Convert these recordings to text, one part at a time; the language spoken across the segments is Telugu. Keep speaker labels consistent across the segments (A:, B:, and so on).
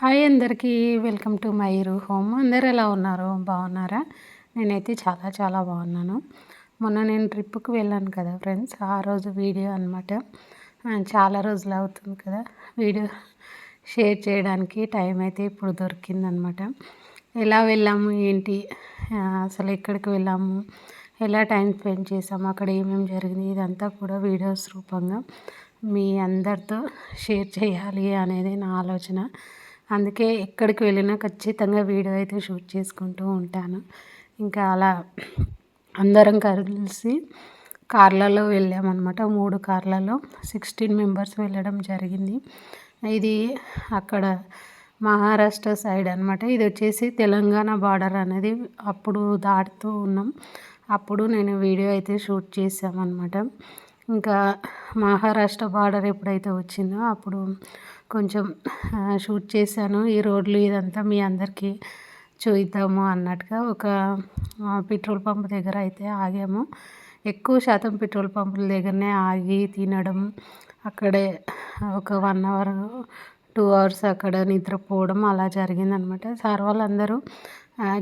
A: హాయ్ అందరికీ వెల్కమ్ టు మై రూ హోమ్. అందరు ఎలా ఉన్నారు? బాగున్నారా? నేనైతే చాలా చాలా బాగున్నాను. మొన్న నేను ట్రిప్కి వెళ్ళాను కదా ఫ్రెండ్స్ ఆ రోజు వీడియో అనమాట చాలా రోజులు అవుతుంది కదా వీడియో షేర్ చేయడానికి టైం అయితే ఇప్పుడు దొరికిందనమాట ఎలా వెళ్ళాము ఏంటి? అసలు ఎక్కడికి వెళ్ళాము? ఎలా టైం స్పెండ్ చేసాము అక్కడ ఏమేమి జరిగింది? ఇదంతా కూడా వీడియోస్ రూపంగా మీ అందరితో షేర్ చేయాలి అనేది నా ఆలోచన. అందుకే ఎక్కడికి వెళ్ళినా ఖచ్చితంగా వీడియో అయితే షూట్ చేసుకుంటూ ఉంటాను. ఇంకా అలా అందరం కలిసి కార్లలో వెళ్ళామన్నమాట. మూడు కార్లలో సిక్స్టీన్ మెంబర్స్ వెళ్ళడం జరిగింది. ఇది అక్కడ మహారాష్ట్ర సైడ్ అనమాట ఇది వచ్చేసి తెలంగాణ బార్డర్ అనేది అప్పుడు దాటుతూ ఉన్నాం. అప్పుడు నేను వీడియో అయితే షూట్ చేశామన్నమాట. ఇంకా మహారాష్ట్ర బార్డర్ ఎప్పుడైతే వచ్చిందో అప్పుడు కొంచెం షూట్ చేశాను. ఈ రోడ్లు ఇదంతా మీ అందరికీ చూద్దాము అన్నట్టుగా ఒక పెట్రోల్ పంప్ దగ్గర అయితే ఆగాము. ఎక్కువ శాతం పెట్రోల్ పంపుల దగ్గరనే ఆగి తినడం అక్కడే ఒక వన్ అవర్ టూ అవర్స్ అక్కడ నిద్రపోవడం అలా జరిగిందనమాట. సార్ వాళ్ళందరూ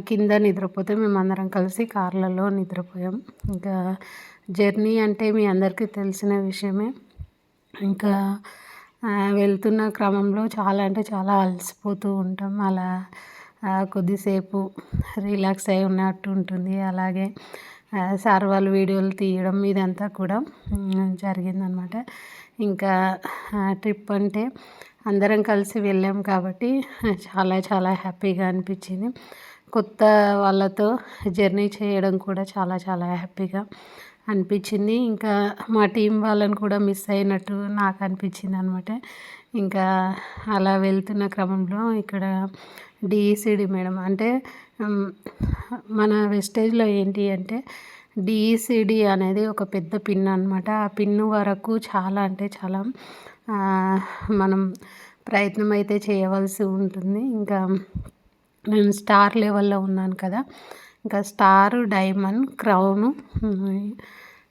A: కింద నిద్రపోతే మేమందరం కలిసి కార్లలో నిద్రపోయాం. ఇంకా జర్నీ అంటే మీ అందరికీ తెలిసిన విషయమే. ఇంకా వెళ్తున్న క్రమంలో చాలా అంటే చాలా అలసిపోతూ ఉంటాం. అలా కొద్దిసేపు రిలాక్స్ అయి ఉన్నట్టు ఉంటుంది. అలాగే సార్ వాళ్ళు వీడియోలు తీయడం ఇదంతా కూడా జరిగిందనమాట. ఇంకా ట్రిప్ అంటే అందరం కలిసి వెళ్ళాం కాబట్టి చాలా చాలా హ్యాపీగా అనిపించింది. కొత్త వాళ్ళతో జర్నీ చేయడం కూడా చాలా చాలా హ్యాపీగా అనిపించింది. ఇంకా మా టీం వాళ్ళని కూడా మిస్ అయినట్టు నాకు అనిపించింది అనమాట ఇంకా అలా వెళ్తున్న క్రమంలో ఇక్కడ డిఈసిడి మేడం అంటే మన వెస్టేజ్లో ఏంటి అంటే డిఈసిడి అనేది ఒక పెద్ద పిన్ అనమాట. ఆ పిన్ వరకు చాలా అంటే చాలా మనం ప్రయత్నం అయితే చేయవలసి ఉంటుంది. ఇంకా నేను స్టార్ లెవెల్లో ఉన్నాను కదా ఇంకా star diamond crown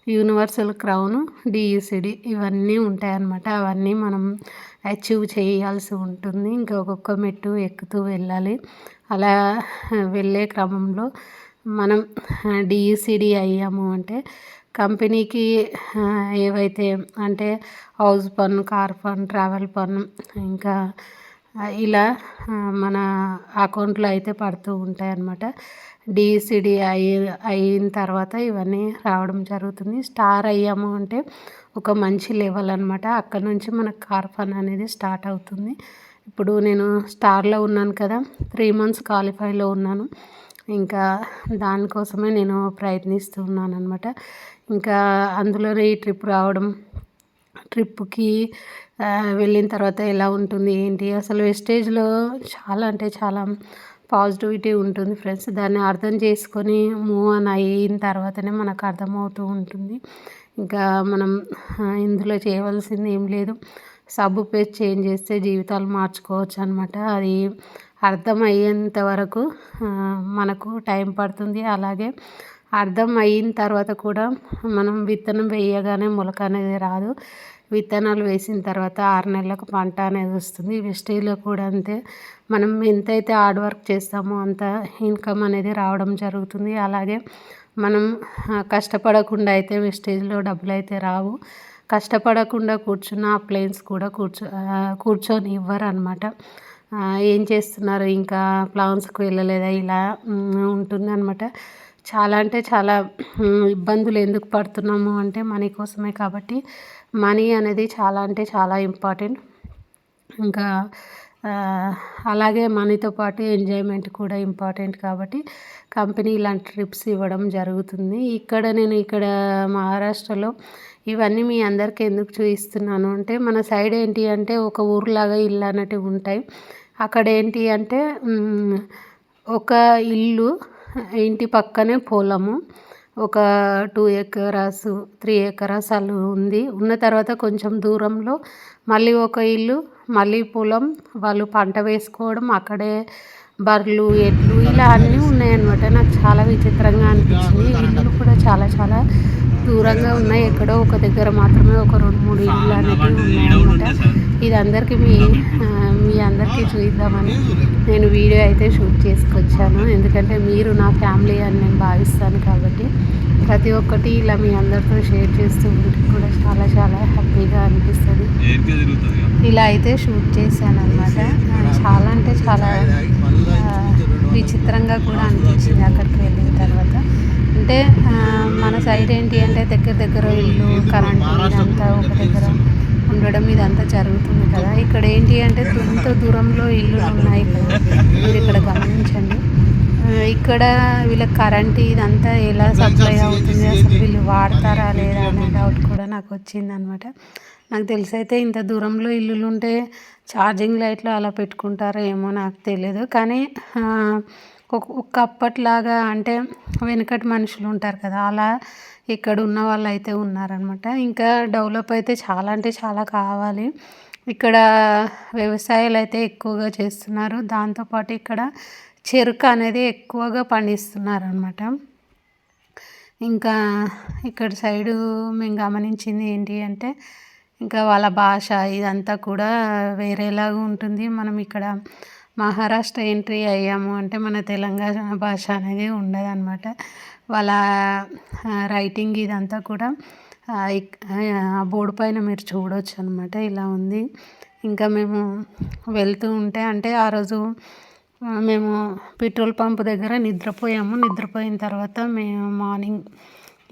A: universal crown డిఈసిడి ఇవన్నీ ఉంటాయన్నమాట. అవన్నీ మనం అచీవ్ చేయాల్సి ఉంటుంది. ఇంకా ఒక్కొక్క మెట్టు ఎక్కుతూ వెళ్ళాలి. అలా వెళ్ళే క్రమంలో మనం డిఈసిడి అయ్యాము అంటే కంపెనీకి ఏవైతే అంటే హౌస్ పన్ను కార్ పన్ను ట్రావెల్ పన్ను ఇంకా ఇలా మన అకౌంట్లో అయితే పడుతూ ఉంటాయన్నమాట. డిసిడి అయి అయిన తర్వాత ఇవన్నీ రావడం జరుగుతుంది. స్టార్ అయ్యాము అంటే ఒక మంచి లెవెల్ అనమాట అక్కడ నుంచి మన కార్ఫన్ అనేది స్టార్ట్ అవుతుంది. ఇప్పుడు నేను స్టార్లో ఉన్నాను కదా త్రీ మంత్స్ క్వాలిఫైలో ఉన్నాను. ఇంకా దానికోసమే నేను ప్రయత్నిస్తూ ఉన్నాను అనమాట ఇంకా అందులోనే ఈ ట్రిప్ రావడం ట్రిప్కి వెళ్ళిన తర్వాత ఎలా ఉంటుంది ఏంటి? అసలు వెస్టేజ్లో చాలా అంటే చాలా పాజిటివిటీ ఉంటుంది ఫ్రెండ్స్. దాన్ని అర్థం చేసుకొని మూవ్ ఆన్ అయిన తర్వాతనే మనకు అర్థమవుతూ ఉంటుంది. ఇంకా మనం ఇందులో చేయవలసింది ఏం లేదు. సబ్బు పేస్ట్ చేంజ్ చేస్తే జీవితాలు మార్చుకోవచ్చు అనమాట అది అర్థం అయ్యేంత వరకు మనకు టైం పడుతుంది. అలాగే అర్థం అయిన తర్వాత కూడా మనం విత్తనం వేయగానే మొలక అనేది రాదు. విత్తనాలు వేసిన తర్వాత ఆరు నెలలకు పంట అనేది వస్తుంది. వెస్టేజ్లో కూడా అంతే. మనం ఎంతైతే హార్డ్ వర్క్ చేస్తామో అంత ఇన్కమ్ అనేది రావడం జరుగుతుంది. అలాగే మనం కష్టపడకుండా అయితే వెస్టేజ్లో డబ్బులు అయితే రావు. కష్టపడకుండా కూర్చున్న ప్లేన్స్ కూడా కూర్చో కూర్చొని ఇవ్వరు అనమాట ఏం చేస్తున్నారు? ఇంకా ప్లాన్స్కి వెళ్ళలేదా? ఇలా ఉంటుంది అనమాట చాలా అంటే చాలా ఇబ్బందులు ఎందుకు పడుతున్నాము అంటే మనీ కోసమే కాబట్టి మనీ అనేది చాలా అంటే చాలా ఇంపార్టెంట్. ఇంకా అలాగే మనీతో పాటు ఎంజాయ్మెంట్ కూడా ఇంపార్టెంట్ కాబట్టి కంపెనీ ఇలాంటి ట్రిప్స్ ఇవ్వడం జరుగుతుంది. ఇక్కడ నేను ఇక్కడ మహారాష్ట్రలో ఇవన్నీ మీ అందరికీ ఎందుకు చూపిస్తున్నాను అంటే మన సైడ్ ఏంటి అంటే ఒక ఊరులాగా ఇల్లు అన్నట్టు ఉంటాయి. అక్కడ ఏంటి అంటే ఒక ఇల్లు ఇంటి పక్కనే పొలము. ఒక టూ ఎకరాస్ త్రీ ఎకరాస్ అలా ఉంది. ఉన్న తర్వాత కొంచెం దూరంలో మళ్ళీ ఒక ఇల్లు మళ్ళీ పొలం. వాళ్ళు పంట వేసుకోవడం అక్కడే బర్రెలు ఎడ్లు ఇలా అన్నీ ఉన్నాయన్నమాట. నాకు చాలా విచిత్రంగా అనిపించింది. ఇల్లులు కూడా చాలా చాలా దూరంగా ఉన్నాయి. ఎక్కడో ఒక దగ్గర మాత్రమే ఒక రెండు మూడు ఇల్లు అనేవి ఉన్నాయన్నమాట. ఇది అందరికీ మీ మీ అందరికీ చూద్దామని నేను వీడియో అయితే షూట్ చేసుకొచ్చాను. ఎందుకంటే మీరు నా ఫ్యామిలీ అని నేను భావిస్తాను కాబట్టి ప్రతి ఒక్కటి ఇలా మీ అందరితో షేర్ చేస్తూ ఉంటే కూడా చాలా చాలా హ్యాపీగా అనిపిస్తుంది. ఇలా అయితే షూట్ చేశాను అనమాట చాలా అంటే చాలా విచిత్రంగా కూడా అనిపించింది అక్కడికి వెళ్ళిన తర్వాత. అంటే మన సైడ్ ఏంటి అంటే దగ్గర దగ్గర ఇల్లు కరెంటు ఇదంతా ఒక దగ్గర ఉండడం ఇదంతా జరుగుతుంది కదా. ఇక్కడ ఏంటి అంటే ఎంతో దూరంలో ఇల్లు ఉన్నాయి కదా. మీరు ఇక్కడ గమనించండి. ఇక్కడ వీళ్ళకి కరెంట్ ఇదంతా ఎలా సప్లై అవుతుంది? అసలు వీళ్ళు వాడతారా లేదా అనే డౌట్ కూడా నాకు వచ్చింది అనమాట నాకు తెలిసి అయితే ఇంత దూరంలో ఇల్లులు ఉంటే ఛార్జింగ్ లైట్లు అలా పెట్టుకుంటారో ఏమో నాకు తెలియదు కానీ ఒక అప్పట్లాగా అంటే వెనుకటి మనుషులు ఉంటారు కదా అలా ఇక్కడ ఉన్న వాళ్ళు అయితే ఉన్నారనమాట ఇంకా డెవలప్ అయితే చాలా అంటే చాలా కావాలి. ఇక్కడ వ్యవసాయాలు అయితే ఎక్కువగా చేస్తున్నారు. దాంతోపాటు ఇక్కడ చెరుకు అనేది ఎక్కువగా పండిస్తున్నారు అనమాట ఇంకా ఇక్కడ సైడు మేము గమనించింది ఏంటి అంటే ఇంకా వాళ్ళ భాష ఇదంతా కూడా వేరేలాగా ఉంటుంది. మనం ఇక్కడ మహారాష్ట్ర ఎంట్రీ అయ్యాము అంటే మన తెలంగాణ భాష అనేది ఉండదన్నమాట. వాళ్ళ రైటింగ్ ఇదంతా కూడా బోర్డు పైన మీరు చూడవచ్చు అనమాట ఇలా ఉంది. ఇంకా మేము వెళ్తూ ఉంటే అంటే ఆ రోజు మేము పెట్రోల్ పంప్ దగ్గర నిద్రపోయాము. నిద్రపోయిన తర్వాత మేము మార్నింగ్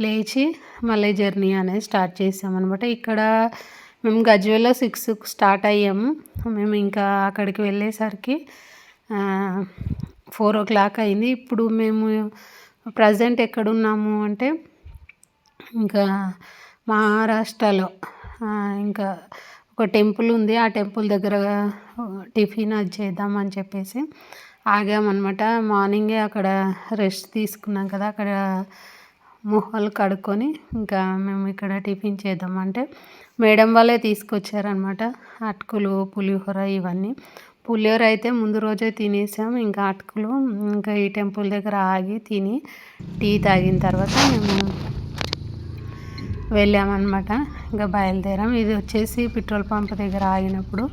A: లేచి మళ్ళీ జర్నీ అనేది స్టార్ట్ చేసామన్నమాట. ఇక్కడ మేము గజ్వేల్లో సిక్స్ స్టార్ట్ అయ్యాము మేము ఇంకా అక్కడికి వెళ్ళేసరికి ఫోర్ ఓ క్లాక్ అయింది. ఇప్పుడు మేము ప్రజెంట్ ఎక్కడున్నాము అంటే ఇంకా మహారాష్ట్రలో ఇంకా ఒక టెంపుల్ ఉంది. ఆ టెంపుల్ దగ్గర టిఫిన్ అది చేద్దామని చెప్పేసి ఆగామన్నమాట. మార్నింగే అక్కడ రెస్ట్ తీసుకున్నాం కదా. అక్కడ మొహాలు కడుక్కొని ఇంకా మేము ఇక్కడ టిఫిన్ చేద్దాం అంటే మేడం వాళ్ళే తీసుకొచ్చారనమాట అటుకులు పులిహోర ఇవన్నీ. పులిహోర అయితే ముందు రోజే తినేసాం. ఇంకా అటుకులు ఇంకా ఈ టెంపుల్ దగ్గర ఆగి తిని టీ తాగిన తర్వాత మేము వెళ్ళామన్నమాట. ఇంకా బయలుదేరాం. ఇది వచ్చేసి పెట్రోల్ పంప్ దగ్గర ఆగినప్పుడు.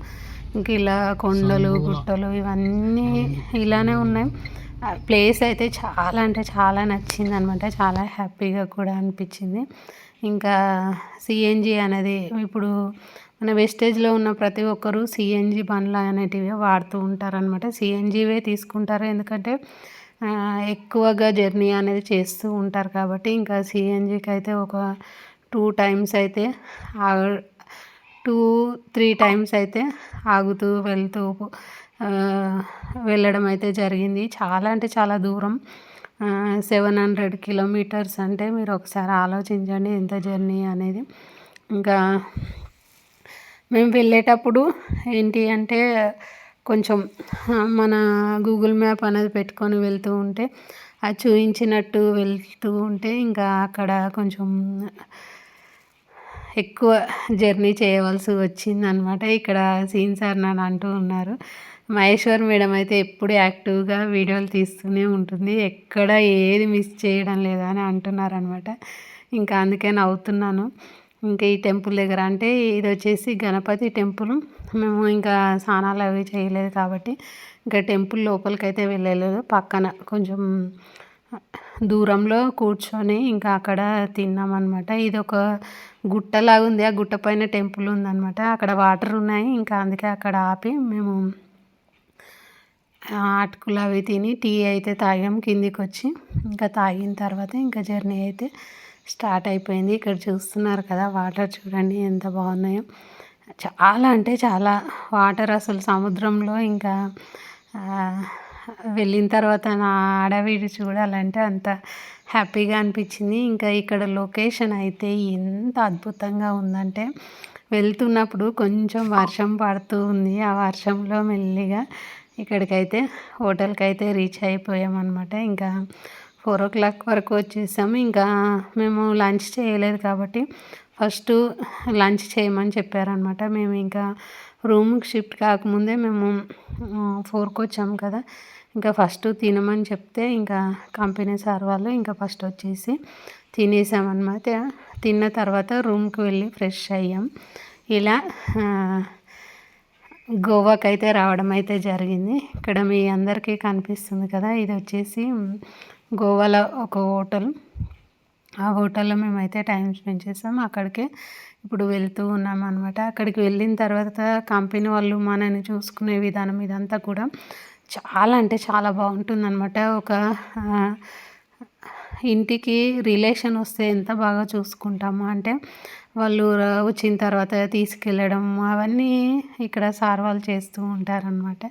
A: ఇంక ఇలా కొండలు గుట్టలు ఇవన్నీ ఇలానే ఉన్నాయి. ప్లేస్ అయితే చాలా అంటే చాలా నచ్చింది అనమాట చాలా హ్యాపీగా కూడా అనిపించింది. ఇంకా సిఎన్జి అనేది ఇప్పుడు మన వెస్టేజ్లో ఉన్న ప్రతి ఒక్కరూ సిఎన్జి బండ్లు అనేటివి వాడుతూ ఉంటారనమాట సిఎన్జివే తీసుకుంటారు. ఎందుకంటే ఎక్కువగా జర్నీ అనేది చేస్తూ ఉంటారు కాబట్టి ఇంకా సిఎన్జికి అయితే ఒక టూ టైమ్స్ అయితే టూ త్రీ టైమ్స్ అయితే ఆగుతూ వెళ్తూ వెళ్ళడం అయితే జరిగింది. చాలా అంటే చాలా దూరం. సెవెన్ హండ్రెడ్ కిలోమీటర్స్ అంటే మీరు ఒకసారి ఆలోచించండి ఎంత జర్నీ అనేది. ఇంకా మేము వెళ్ళేటప్పుడు ఏంటి అంటే కొంచెం మన గూగుల్ మ్యాప్ అనేది పెట్టుకొని వెళ్తూ ఉంటే అది చూపించినట్టు వెళ్తూ ఉంటే ఇంకా అక్కడ కొంచెం ఎక్కువ జర్నీ చేయవలసి వచ్చిందనమాట. ఇక్కడ సీన్ సార్ నన్ను అంటూ ఉన్నారు. మహేశ్వర్ మేడం అయితే ఎప్పుడు యాక్టివ్గా వీడియోలు తీస్తూనే ఉంటుంది. ఎక్కడ ఏది మిస్ చేయడం లేదా అని అంటున్నారనమాట. ఇంకా అందుకే నవ్వుతున్నాను. ఇంకా ఈ టెంపుల్ దగ్గర అంటే ఇది వచ్చేసి గణపతి టెంపుల్. మేము ఇంకా స్నానాలు అవి చేయలేదు కాబట్టి ఇంకా టెంపుల్ లోపలికి అయితే వెళ్ళలేదు. పక్కన కొంచెం దూరంలో కూర్చొని ఇంకా అక్కడ తిన్నామన్నమాట ఇది ఒక గుట్టలాగా ఉంది. ఆ గుట్ట పైన టెంపుల్ ఉందన్నమాట అక్కడ వాటర్ ఉన్నాయి. ఇంకా అందుకే అక్కడ ఆపి మేము అటుకులు అవి తిని టీ అయితే తాగాం కిందికి వచ్చి ఇంకా తాగిన తర్వాత ఇంకా జర్నీ అయితే స్టార్ట్ అయిపోయింది. ఇక్కడ చూస్తున్నారు కదా వాటర్ చూడండి ఎంత బాగున్నాయో. చాలా అంటే చాలా. వాటర్ అసలు సముద్రంలో ఇంకా వెళ్ళిన తర్వాత నా అడవిడి చూడాలంటే అంత హ్యాపీగా అనిపించింది. ఇంకా ఇక్కడ లొకేషన్ అయితే ఎంత అద్భుతంగా ఉందంటే వెళ్తున్నప్పుడు కొంచెం వర్షం పడుతూ ఉంది. ఆ వర్షంలో మెల్లిగా ఇక్కడికైతే హోటల్కి అయితే రీచ్ అయిపోయామన్నమాట. ఇంకా ఫోర్ ఓ క్లాక్ వరకు వచ్చేసాము. ఇంకా మేము లంచ్ చేయలేదు కాబట్టి ఫస్ట్ లంచ్ చేయమని చెప్పారనమాట మేము ఇంకా రూమ్కి షిఫ్ట్ కాకముందే మేము ఫోర్కి వచ్చాము కదా. ఇంకా ఫస్ట్ తినమని చెప్తే ఇంకా కంపెనీ సార్ వాళ్ళు ఇంకా ఫస్ట్ వచ్చేసి తినేసామన్నమాట. తిన్న తర్వాత రూమ్కి వెళ్ళి ఫ్రెష్ అయ్యాం. ఇలా గోవాకి అయితే రావడం అయితే జరిగింది. ఇక్కడ మీ అందరికీ కనిపిస్తుంది కదా ఇది వచ్చేసి గోవాలో ఒక హోటల్. ఆ హోటల్లో మేమైతే టైం స్పెండ్ చేసాం. అక్కడికే ఇప్పుడు వెళ్తూ ఉన్నాం అనమాట అక్కడికి వెళ్ళిన తర్వాత కంపెనీ వాళ్ళు మనని చూసుకునే విధానం ఇదంతా కూడా చాలా అంటే చాలా బాగుంటుందన్నమాట. ఒక ఇంటికి రిలేషన్ వస్తే ఎంత బాగా చూసుకుంటాము అంటే వాళ్ళు వచ్చిన తర్వాత తీసుకెళ్ళడం అవన్నీ ఇక్కడ సార్ వాళ్ళు చేస్తూ ఉంటారనమాట